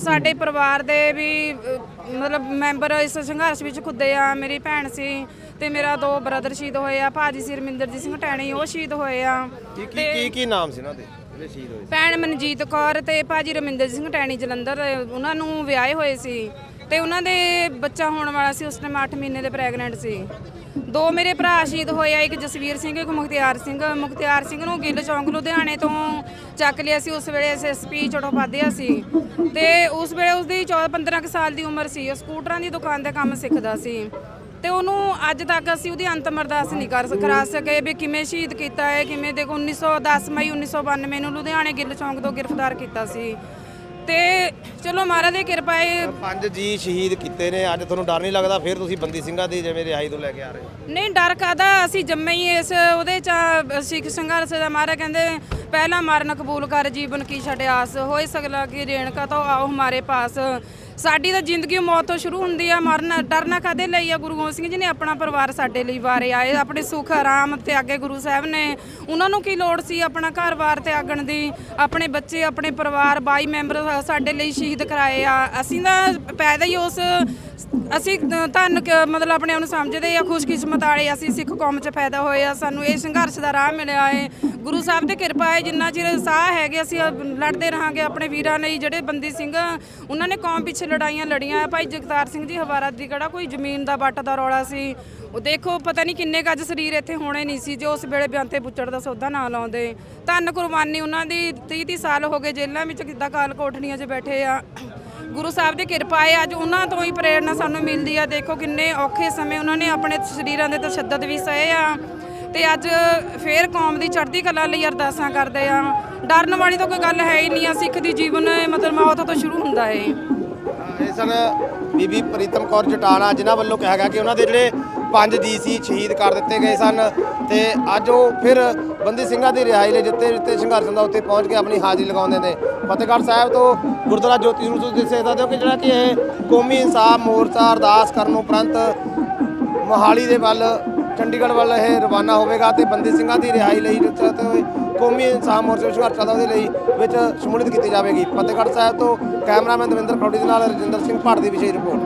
ਸਾਡੇ ਪਰਿਵਾਰ ਦੇ ਵੀ ਮਤਲਬ ਮੈਂਬਰ ਇਸ ਸੰਘਰਸ਼ ਵਿੱਚ ਖੁੱਦੇ ਆ ਮੇਰੀ ਭੈਣ ਸੀ ਤੇ ਮੇਰਾ ਦੋ ਬ੍ਰਦਰ ਸ਼ਹੀਦ ਹੋਏ ਆ ਭਾਜੀ ਸੀ ਰਮਿੰਦਰਜੀਤ ਸਿੰਘ ਟੈਣੀ ਉਹ ਸ਼ਹੀਦ ਹੋਏ ਆ। ਕੀ ਕੀ ਕੀ ਕੀ ਨਾਮ ਸੀ ਉਹਨਾਂ ਦੇ? ਜਿਹੜੇ ਸ਼ਹੀਦ ਹੋਏ ਭੈਣ ਮਨਜੀਤ ਕੌਰ ਤੇ ਭਾਜੀ ਰਮਿੰਦਰ ਸਿੰਘ ਟੈਣੀ ਜਲੰਧਰ ਉਹਨਾਂ ਨੂੰ ਵਿਆਹੇ ਹੋਏ ਸੀ। ਤੇ ਉਹਨਾਂ ਦੇ ਬੱਚਾ ਹੋਣ ਵਾਲਾ ਸੀ, ਉਸ ਟਾਈਮ 8 ਮਹੀਨੇ ਦੇ ਪ੍ਰੈਗਨੈਂਟ ਸੀ। ਦੋ ਮੇਰੇ ਭਰਾ ਸ਼ਹੀਦ ਹੋਏ ਆ, ਇੱਕ ਜਸਵੀਰ ਸਿੰਘ, ਇੱਕ ਮੁਖਤਿਆਰ ਸਿੰਘ। ਮੁਖਤਿਆਰ ਸਿੰਘ ਨੂੰ ਗਿੱਲ ਚੌਂਕ ਲੁਧਿਆਣੇ ਤੋਂ ਚੱਕ ਲਿਆ ਸੀ, ਉਸ ਵੇਲੇ ਐਸਐਸਪੀ ਚਟੋਪਾਧਿਆ ਸੀ। ਤੇ ਉਸ ਵੇਲੇ ਉਸਦੀ 14 15 ਕੁ ਸਾਲ ਦੀ ਉਮਰ ਸੀ। ਉਹ ਸਕੂਟਰਾਂ ਦੀ ਦੁਕਾਨ ਤੇ ਕੰਮ ਸਿੱਖਦਾ ਸੀ। ਤੇ ਉਹਨੂੰ ਅੱਜ ਤੱਕ ਅਸੀਂ ਉਹਦੀ ਅੰਤਮ ਅਰਦਾਸ ਨਹੀਂ ਕਰ ਕਰਾ ਸਕੇ ਵੀ ਕਿਵੇਂ ਸ਼ਹੀਦ ਕੀਤਾ ਹੈ, ਕਿਵੇਂ ਦੇਖੋ 1910 ਮਈ 1992 ਨੂੰ ਲੁਧਿਆਣੇ ਗਿੱਲ ਚੌਂਕ ਤੋਂ ਗ੍ਰਿਫਤਾਰ ਕੀਤਾ ਸੀ। ਤੇ ਚਲੋ ਮਹਾਰਾਜ ਦੀ ਕਿਰਪਾ ਹੈ। ਪੰਜ ਜੀ ਸ਼ਹੀਦ ਕੀਤੇ ਨੇ ਅੱਜ ਤੁਹਾਨੂੰ ਡਰ ਨਹੀਂ ਲੱਗਦਾ? ਫਿਰ ਤੁਸੀਂ ਬੰਦੀ ਸਿੰਘਾਂ ਦੀ ਜਿਵੇਂ ਰਿਹਾਈ ਤੋਂ ਲੈ ਕੇ ਆ ਰਹੇ ਹੋ। ਨਹੀਂ ਡਰ ਕਾਦਾ ਅਸੀਂ ਜੰਮੇ ਹੀ ਇਸ ਉਹਦੇ ਚ ਸਿੱਖ ਸੰਘਰਸ਼ ਦਾ ਮਹਾਰਾਜ ਕਹਿੰਦੇ ਪਹਿਲਾ ਮਰਨ ਕਬੂਲ ਕਰ ਜੀਵਨ ਕੀ ਛੱਡ ਆਸ। ਹੋਏ ਸਗਲਾ ਕੀ ਰੇਣਕਾ ਤੋਂ ਆਓ ਹਮਾਰੇ ਪਾਸ। ਸਾਡੀ ਤਾਂ ਜ਼ਿੰਦਗੀ ਮੌਤ ਤੋਂ ਸ਼ੁਰੂ ਹੁੰਦੀ ਆ, ਮਰਨ ਡਰਨਾ ਕਾਦੇ ਲਈ ਆ? ਗੁਰੂ ਗੋਬਿੰਦ ਸਿੰਘ ਜੀ ਨੇ ਆਪਣਾ ਪਰਿਵਾਰ ਸਾਡੇ ਲਈ ਵਾਰੇ ਆਏ। ਆਪਣੇ ਸੁੱਖ, ਆਰਾਮ ਤਿਆਗੇ ਗੁਰੂ ਸਾਹਿਬ ਨੇ ਉਹਨਾਂ ਨੂੰ ਕੀ ਲੋੜ ਸੀ ਆਪਣਾ ਘਰ-ਬਾਰ ਤਿਆਗਣ ਦੀ? ਆਪਣੇ ਬੱਚੇ, ਆਪਣੇ ਪਰਿਵਾਰ 22 ਮੈਂਬਰ ਸਾਡੇ ਲਈ ਸ਼ਹੀਦ ਕਰਾਏ ਆ। ਅਸੀਂ ਤਾਂ ਪੈਦਾ ਹੀ ਉਸ ਅਸੀਂ ਧੰਨ ਕ- ਮਤਲਬ ਆਪਣੇ ਆਪ ਨੂੰ ਸਮਝਦੇ ਆ ਖੁਸ਼ਕਿਸਮਤ ਵਾਲੇ ਅਸੀਂ ਸਿੱਖ ਕੌਮ 'ਚ ਫਾਇਦਾ ਹੋਏ ਆ ਸਾਨੂੰ ਇਹ ਸੰਘਰਸ਼ ਦਾ ਰਾਹ ਮਿਲਿਆ ਹੈ। ਗੁਰੂ ਸਾਹਿਬ ਦੀ ਕਿਰਪਾ ਹੈ, ਜਿੰਨਾ ਚਿਰ ਸਾਹ ਹੈਗੇ, ਅਸੀਂ ਲੜਦੇ ਰਹਾਂਗੇ ਆਪਣੇ ਵੀਰਾਂ ਲਈ, ਜਿਹੜੇ ਬੰਦੀ ਸਿੰਘ, ਉਹਨਾਂ ਨੇ ਕੌਮ ਪਿੱਛੇ ਲੜਾਈਆਂ ਲੜੀਆਂ ਭਾਈ ਜਗਤਾਰ ਸਿੰਘ ਜੀ ਹਵਾਰਾ ਦੀ ਕਿਹੜਾ ਕੋਈ ਜ਼ਮੀਨ ਦਾ ਵੱਟ ਦਾ ਰੌਲਾ ਸੀ? ਉਹ ਦੇਖੋ, ਪਤਾ ਨਹੀਂ ਕਿੰਨੇ ਗੱਜ ਸਰੀਰ ਇੱਥੇ ਹੋਣੇ ਨਹੀਂ ਸੀ, ਜੋ ਉਸ ਵੇਲੇ ਬਿਆੰਤੇ ਬੁੱਚੜ ਦਾ ਸੌਦਾ ਨਾ ਲਾਉਂਦੇ। ਧੰਨ ਕੁਰਬਾਨੀ ਉਹਨਾਂ ਦੀ 30 30 ਸਾਲ ਹੋ ਗਏ ਜੇਲ੍ਹਾਂ ਵਿੱਚ, ਕਿੱਦਾਂ ਕਾਲ ਕੋਠੜੀਆਂ 'ਚ ਬੈਠੇ ਆ। ਗੁਰੂ ਸਾਹਿਬ ਦੀ ਕਿਰਪਾ ਹੈ, ਅੱਜ ਉਹਨਾਂ ਤੋਂ ਹੀ ਪ੍ਰੇਰਣਾ ਸਾਨੂੰ ਮਿਲਦੀ ਆ। ਦੇਖੋ ਕਿੰਨੇ ਔਖੇ ਸਮੇਂ ਉਹਨਾਂ ਨੇ ਆਪਣੇ ਸਰੀਰਾਂ ਦੇ ਤਸ਼ੱਦਦ ਵੀ ਸਹੇ ਆ। ਤੇ ਅੱਜ ਫੇਰ ਕੌਮ ਦੀ ਚੜ੍ਹਦੀ ਕਲਾ ਲਈ ਅਰਦਾਸਾਂ ਕਰਦੇ ਆ। ਡਰਨ ਵਾਲੀ ਤਾਂ ਕੋਈ ਗੱਲ ਹੈ ਹੀ ਨਹੀਂ ਆ, ਸਿੱਖ ਦੀ ਜੀਵਨ ਮਤਲਬ ਮੌਤ ਤੋਂ ਸ਼ੁਰੂ ਹੁੰਦਾ ਹੈ ਇਹ ਸਨ ਬੀਬੀ ਪ੍ਰੀਤਮ ਕੌਰ ਜਟਾਣਾ ਜਿਨ੍ਹਾਂ ਵੱਲੋਂ ਕਿਹਾ ਗਿਆ ਕਿ ਉਹਨਾਂ ਦੇ ਜਿਹੜੇ ਪੰਜ ਜੀ ਸੀ ਸ਼ਹੀਦ ਕਰ ਦਿੱਤੇ ਗਏ ਸਨ ਤੇ ਅੱਜ ਉਹ ਫਿਰ ਬੰਦੀ ਸਿੰਘਾਂ ਦੀ ਰਿਹਾਈ ਲਈ ਜਿੱਤੇ ਜਿੱਤੇ ਸੰਘਰਸ਼ ਹੁੰਦਾ ਉੱਥੇ ਪਹੁੰਚ ਕੇ ਆਪਣੀ ਹਾਜ਼ਰੀ ਲਗਾਉਂਦੇ ਨੇ। ਫਤਿਹਗੜ੍ਹ ਸਾਹਿਬ ਤੋਂ ਗੁਰਦੁਆਰਾ ਜੋਤੀ ਸਰੂਪ ਤੋਂ ਦੇਖ ਸਕਦੇ ਹੋ ਕਿ ਜਿਹੜਾ ਕਿ ਇਹ ਕੌਮੀ ਇਨਸਾਫ ਮੋਰਚਾ ਅਰਦਾਸ ਕਰਨ ਉਪਰੰਤ ਮੋਹਾਲੀ ਦੇ ਵੱਲ, ਚੰਡੀਗੜ੍ਹ ਵੱਲ ਇਹ ਰਵਾਨਾ ਹੋਵੇਗਾ ਤੇ ਬੰਦੀ ਸਿੰਘਾਂ ਦੀ ਰਿਹਾਈ ਲਈ ਜਿੱਥੇ ਕੌਮੀ ਇਨਸਾਫ ਮੋਰਚੇ ਵਿੱਚ ਸੰਘਰਸ਼ ਚੱਲਦਾ ਉਹਦੇ ਲਈ ਵਿੱਚ ਸ਼ਮੂਲੀਅਤ ਕੀਤੀ ਜਾਵੇਗੀ। ਫਤਿਹਗੜ੍ਹ ਸਾਹਿਬ ਤੋਂ ਕੈਮਰਾਮੈਨ ਦਵਿੰਦਰ ਖੌੜੀ ਦੇ ਨਾਲ ਰਜਿੰਦਰ ਸਿੰਘ ਭਾਟ ਦੀ ਵਿਸ਼ੇਸ਼ ਰਿਪੋਰਟ।